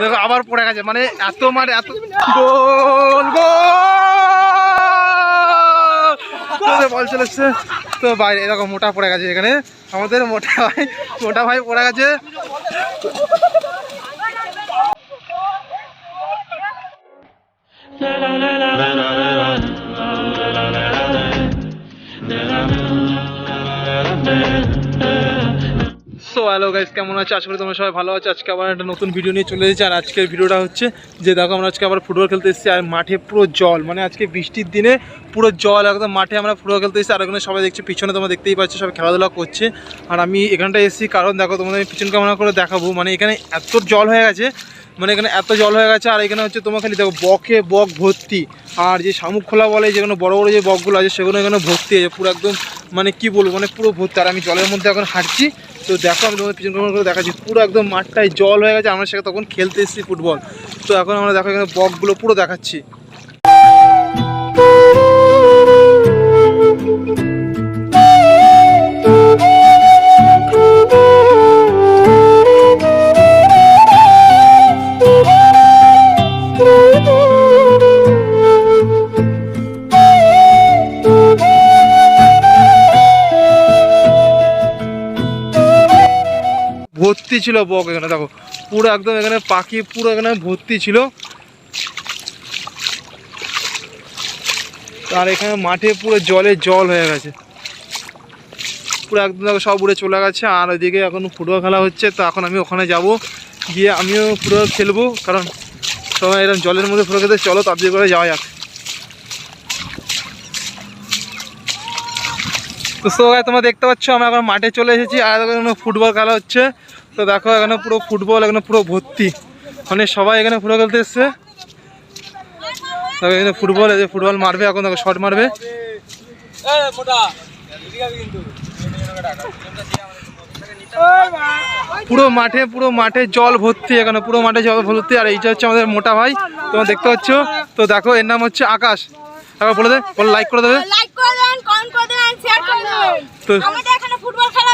দেখো, আবার পড়ে গেছে। মানে এত মানে এত গোল গোল! বল চলে এসছে তো বাইরে এরকম মোটা পড়ে গেছে এখানে। আমাদের মোটা ভাই মোটা ভাই পড়ে গেছে। সো হ্যালো গাইজ কেমন আছে? আশা করি তোমরা সবাই ভালো আছে। আজকে আবার একটা নতুন ভিডিও নিয়ে চলে এসেছি। আর আজকের ভিডিওটা হচ্ছে যে দেখো, আমরা আজকে আবার ফুটবল খেলতে এসেছি আর মাঠে পুরো জল মানে আজকে বৃষ্টির দিনে পুরো জল, একদম মাঠে আমরা ফুটবল খেলতে এসেছি। আর ওখানে সবাই দেখছি, পিছনে তোমরা দেখতেই পাচ্ছ, সবাই খেলাধুলা করছে। আর আমি এখানটা এসেছি, কারণ দেখো, তোমাদের পিছন কেমন করে দেখাবো। মানে এখানে এত জল হয়ে গেছে মানে এখানে এত জল হয়ে গেছে, আর এখানে হচ্ছে তোমার খালি দেখো বকে বক ভর্তি। আর যে শামুক খোলা বলে যেগুলো বড় বড় যে বকগুলো আছে, সেগুলো এখানে ভর্তি আছে পুরো একদম মানে কি বলব মানে পুরো ভর্তি। আর আমি জলের মধ্যে এখন হাঁটছি, তো দেখো আমি তোমাদের পিছন কামনা করে দেখাচ্ছি, পুরো একদম মাঠটায় জল হয়ে গেছে, আমরা সেখানে তখন খেলতে এসেছি ফুটবল। তো এখন আমরা দেখো এখানে বকগুলো পুরো দেখাচ্ছি। ভর্তি ছিল বক এখানে, দেখো। পুরো একদম এখানে পাখি, পুরো এখানে ভর্তি ছিল। আর এখানে মাঠে পুরো জলে জল হয়ে গেছে। পুরো একদম দেখো সব উড়ে চলে গেছে। আর ওইদিকে এখন ফুটবল খেলা হচ্ছে, তো এখন আমি ওখানে যাব। গিয়ে আমিও ফুটবল খেলব, কারণ সবাই এরকম জলের মধ্যে ফুটবল খেতে চলো তার করে যাওয়া যাক। তো সবাই তোমরা দেখতে পাচ্ছ আমরা এখন মাঠে চলে এসেছি। আর ফুটবল খেলা হচ্ছে। তো দেখো এখানে পুরো ফুটবল এখানে পুরো ভর্তি। মানে সবাই এখানে ফুটবল খেলতে এসছে। এখানে ফুটবল এই যে ফুটবল মারবে এখন দেখো শট মারবে। পুরো মাঠে পুরো মাঠে জল ভর্তি এখানে পুরো মাঠে জল ভর্তি আর এইটা হচ্ছে আমাদের মোটা ভাই। তোমরা দেখতে পাচ্ছ? তো দেখো এর নাম হচ্ছে আকাশ। একবার বলে দে বলে লাইক করে দেবে। লাইক করে দেবেন কমেন্ট করে দেবেন শেয়ার করে দেবেন। তো- আমাদের এখানে ফুটবল খেলা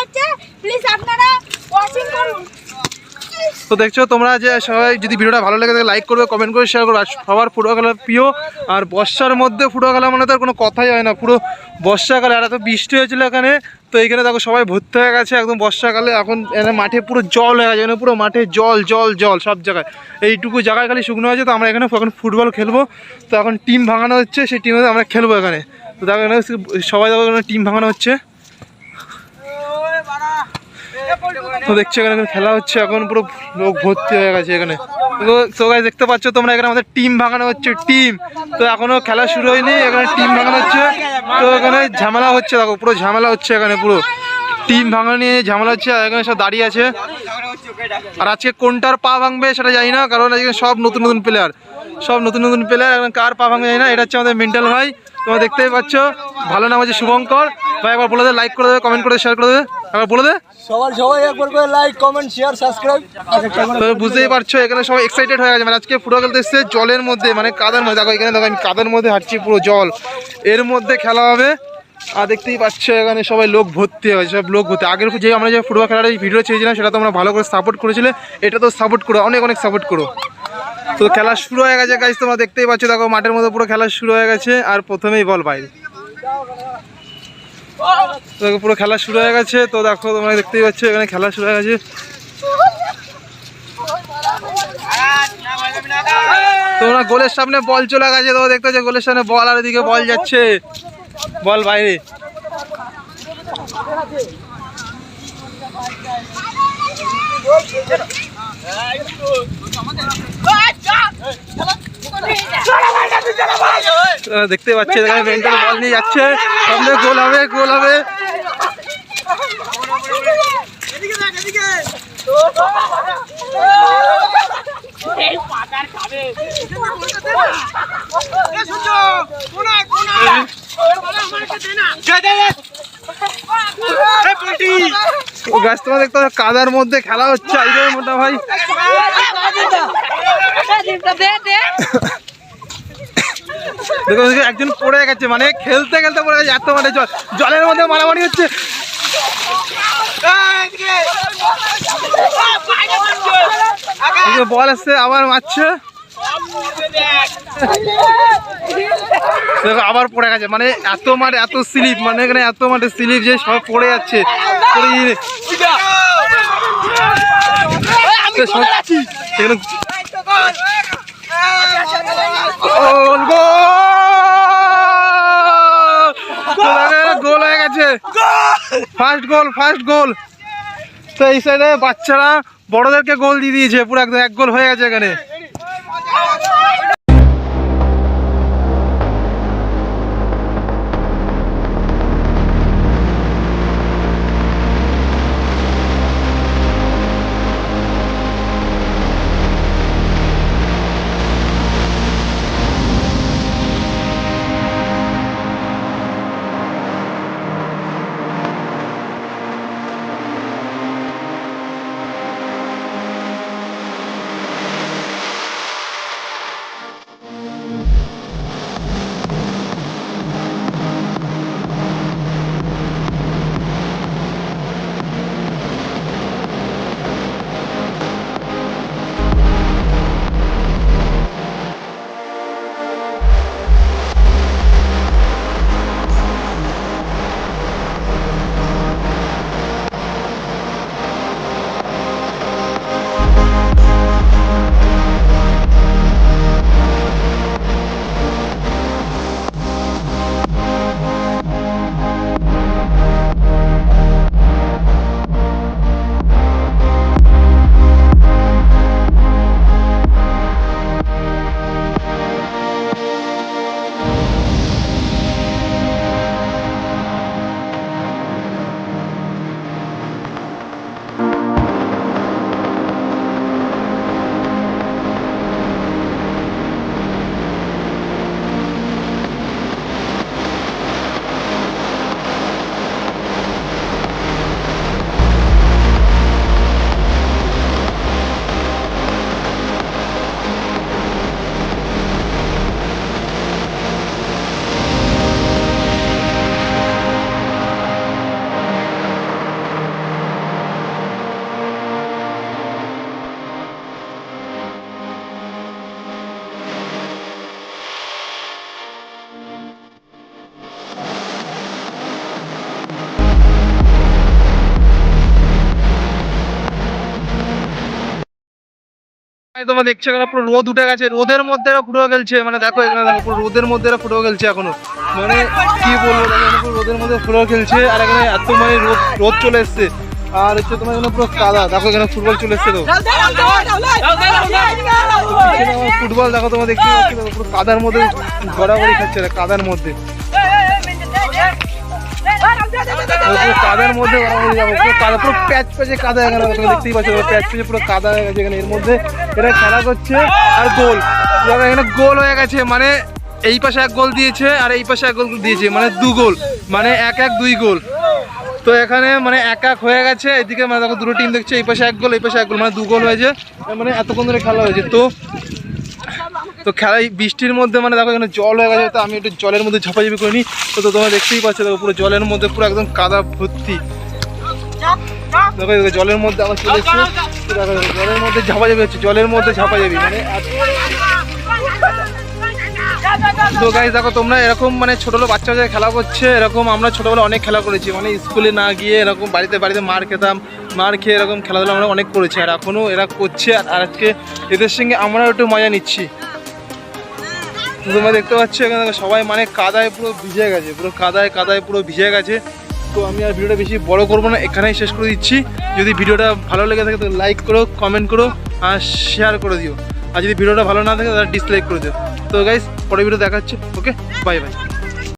তো দেখছ, তোমরা যে সবাই যদি ভিডিওটা ভালো লাগে লাইক করবে কমেন্ট করে শেয়ার করবে। আর সবার ফুটবল প্রিয়, আর বর্ষার মধ্যে ফুটবল খেলা মানে তো কোনো কথাই হয় না। পুরো বর্ষাকালে আর এত বৃষ্টি হয়েছিল এখানে, তো এখানে দেখো সবাই ভর্তি হয়ে গেছে একদম বর্ষাকালে এখন এখানে মাঠে পুরো জল হয়ে গেছে পুরো মাঠে জল জল জল, সব জায়গায়। এইটুকু জায়গায় খালি শুকনো হয়েছে তো আমরা এখানে এখন ফুটবল খেলব। তো এখন টিম ভাঙানো হচ্ছে, সেই টিমে আমরা খেলব এখানে। তো দেখো এখানে সবাই দেখো টিম ভাঙানো হচ্ছে। তো দেখছ এখানে খেলা হচ্ছে, এখন পুরো লোক ভর্তি হয়ে গেছে এখানে। তো guys, দেখতে পাচ্ছ তোমরা এখানে আমাদের টিম ভাঙানো হচ্ছে টিম তো এখনও খেলা শুরু হয়নি, এখানে টিম ভাঙানো হচ্ছে। তো এখানে ঝামেলা হচ্ছে, দেখো, পুরো ঝামেলা হচ্ছে এখানে, পুরো। টিম ভাঙানো নিয়ে ঝামেলা হচ্ছে এখানে সব দাঁড়িয়ে আছে। আর আজকে কোনটার পা ভাঙবে সেটা জানি না, কারণ আজকে সব নতুন নতুন প্লেয়ার সব নতুন নতুন প্লেয়ার এখন কার পা ভাঙবে জানি না, এটা হচ্ছে আমাদের মেন্টাল ভাই। তোমরা দেখতেই পাচ্ছ ভালো নাম হচ্ছে শুভঙ্কর। ভাই একবার বলে দেবে লাইক করে দেবে কমেন্ট করে শেয়ার করে দেবে। একবার বলে দে। সবার সবাই একবার করে লাইক কমেন্ট শেয়ার সাবস্ক্রাইব তো বুঝতেই পারছ এখানে সবাই এক্সাইটেড হয়ে গেছে। মানে আজকে ফুটবল খেলতে এসছে জলের মধ্যে মানে কাদার মধ্যে। দেখো এখানে দেখো আমি কাদার মধ্যে হাঁটছি পুরো জল। এর মধ্যে খেলা হবে। আর দেখতেই পাচ্ছ এখানে সবাই লোক ভর্তি হয়েছে সব লোক ভর্তি। আগের যে আমরা যে ফুটবল খেলার এই ভিডিও চেয়েছিলাম সেটা তোমরা ভালো করে সাপোর্ট করেছিলে। এটা তো সাপোর্ট করো অনেক অনেক সাপোর্ট করো। তো খেলা শুরু হয়ে গেছে গাইজ তোমরা দেখতেই পাচ্ছ, দেখো মাঠের মধ্যে পুরো খেলা শুরু হয়ে গেছে, আর প্রথমেই বল বাইরে। দেখো পুরো খেলা শুরু হয়ে গেছে, তো দেখো তোমরা দেখতেই পাচ্ছ, এখানে খেলা শুরু হয়ে গেছে। তোমরা গোলের সামনে বল চলে গেছে তো দেখতে পাচ্ছ গোলের সামনে বল, আর এদিকে বল যাচ্ছে। বল বাইরে। তোমরা দেখতে পাচ্ছ এখানে মেন্টাল বল নিয়ে যাচ্ছে। সামনে গোল হবে গোল হবে। গাছ তোমরা দেখতে কাদার মধ্যে খেলা হচ্ছে আজকে মোটা ভাই। দেখো একজন পড়ে গেছে মানে খেলতে খেলতে পড়ে গেছে, এত মানে জল, জলের মধ্যে মারামারি হচ্ছে। বল আসছে আবার মারছে। দেখো, আবার পড়ে গেছে মানে এত মাঠ এত স্লিপ মানে এখানে এত মাঠে স্লিপ যে সব পড়ে যাচ্ছে। গিয়ে- এখানে গোল হয়ে গেছে। ফার্স্ট গোল ফার্স্ট গোল তো এই সাইডে বাচ্চারা বড়দেরকে গোল দিয়ে দিয়েছে, পুরো একদম এক গোল হয়ে গেছে এখানে। তোমরা দেখছ এখানে পুরো রোদ উঠে গেছে। রোদের মধ্যে এরা ফুটবল খেলছে। মানে দেখো এখানে দেখো পুরো রোদের মধ্যে এরা ফুটবল খেলছে এখনও। মানে কি বলব এখানে পুরো রোদের মধ্যে ফুটবল খেলছে। আর এখানে এত মানে রোদ রোদ চলে এসছে। আর হচ্ছে তোমার এখানে পুরো কাদা। দেখো এখানে ফুটবল চলে এসছে তো। ফুটবল দেখো তোমরা দেখতে পুরো কাদার মধ্যে গড়াগড়ি খাচ্ছে কাদার মধ্যে। কাদার মধ্যে কাদা, পুরো প্যাচ প্যাচে কাদা এখানে দেখতেই পাচ্ছ প্যাচ প্যাচে পুরো কাদা হয়ে গেছে এখানে, এর মধ্যে এরা খেলা করছে আর গোল। এখানে গোল হয়ে গেছে মানে এই পাশে এক গোল দিয়েছে আর এই পাশে এক গোল দিয়েছে মানে দু গোল মানে এক এক দুই গোল। তো এখানে মানে এক এক হয়ে গেছে, এদিকে মানে দেখো দুটো টিম দেখছে, এই পাশে এক গোল, এই পাশে এক গোল মানে দু গোল হয়েছে মানে এতক্ষণ ধরে খেলা হয়েছে। তো তো খেলায় বৃষ্টির মধ্যে মানে দেখো এখানে জল হয়ে গেছে, তো আমি একটু জলের মধ্যে ঝাপাঝাপি করিনি তো তো তোমরা দেখতেই পাচ্ছ, দেখো পুরো জলের মধ্যে পুরো একদম কাদা ভর্তি। দেখো জলের মধ্যে আমার চলে এসছে দেখো জলের মধ্যে ঝাপাঝাপি হচ্ছে, জলের মধ্যে ঝাপাঝাপি মানে তো গাইজ দেখো তোমরা এরকম মানে ছোটো বাচ্চা বাচ্চা খেলা করছে, এরকম আমরা ছোটোবেলা অনেক খেলা করেছি মানে স্কুলে না গিয়ে এরকম বাড়িতে বাড়িতে মার খেতাম, মার খেয়ে এরকম খেলাধুলা আমরা অনেক করেছি, আর এখনও এরা করছে, আর আজকে এদের সঙ্গে আমরাও একটু মজা নিচ্ছি। তোমরা দেখতে পাচ্ছ এখানে সবাই মানে কাদায় পুরো ভিজে গেছে, পুরো কাদায় কাদায় পুরো ভিজে গেছে। তো আমি আর ভিডিওটা বেশি বড় করব না, এখানেই শেষ করে দিচ্ছি। যদি ভিডিওটা ভালো লেগে থাকে তাহলে লাইক করো কমেন্ট করো, আর শেয়ার করে দিও। আর যদি ভিডিওটা ভালো না থাকে, তাহলে ডিসলাইক করে দিও। তো গাইজ পরে ভিডিও দেখাচ্ছে ওকে বাই বাই